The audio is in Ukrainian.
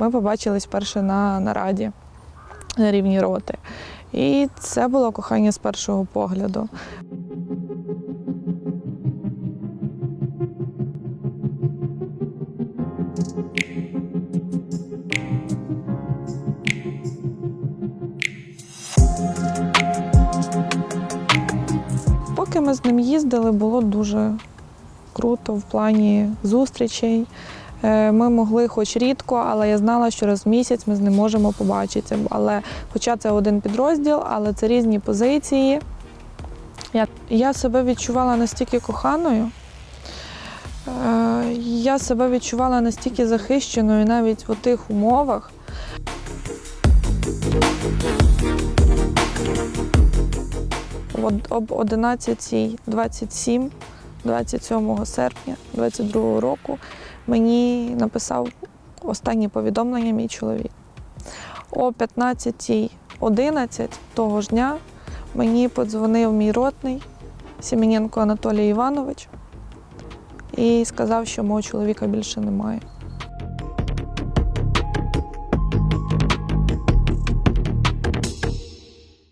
Ми побачились перше на нараді на рівні роти. І це було кохання з першого погляду. Поки ми з ним їздили, було дуже круто в плані зустрічей. Е, Ми могли хоч рідко, але я знала, що раз в місяць ми з ним можемо побачитися. Але, хоча це один підрозділ, але це різні позиції. Я, я себе відчувала настільки коханою. Е, Я себе відчувала настільки захищеною навіть у тих умовах. Об 11.27, 27 серпня 22 року мені написав останнє повідомлення мій чоловік. О 15.11 того ж дня мені подзвонив мій ротний Сімененко Анатолій Іванович і сказав, що мого чоловіка більше немає.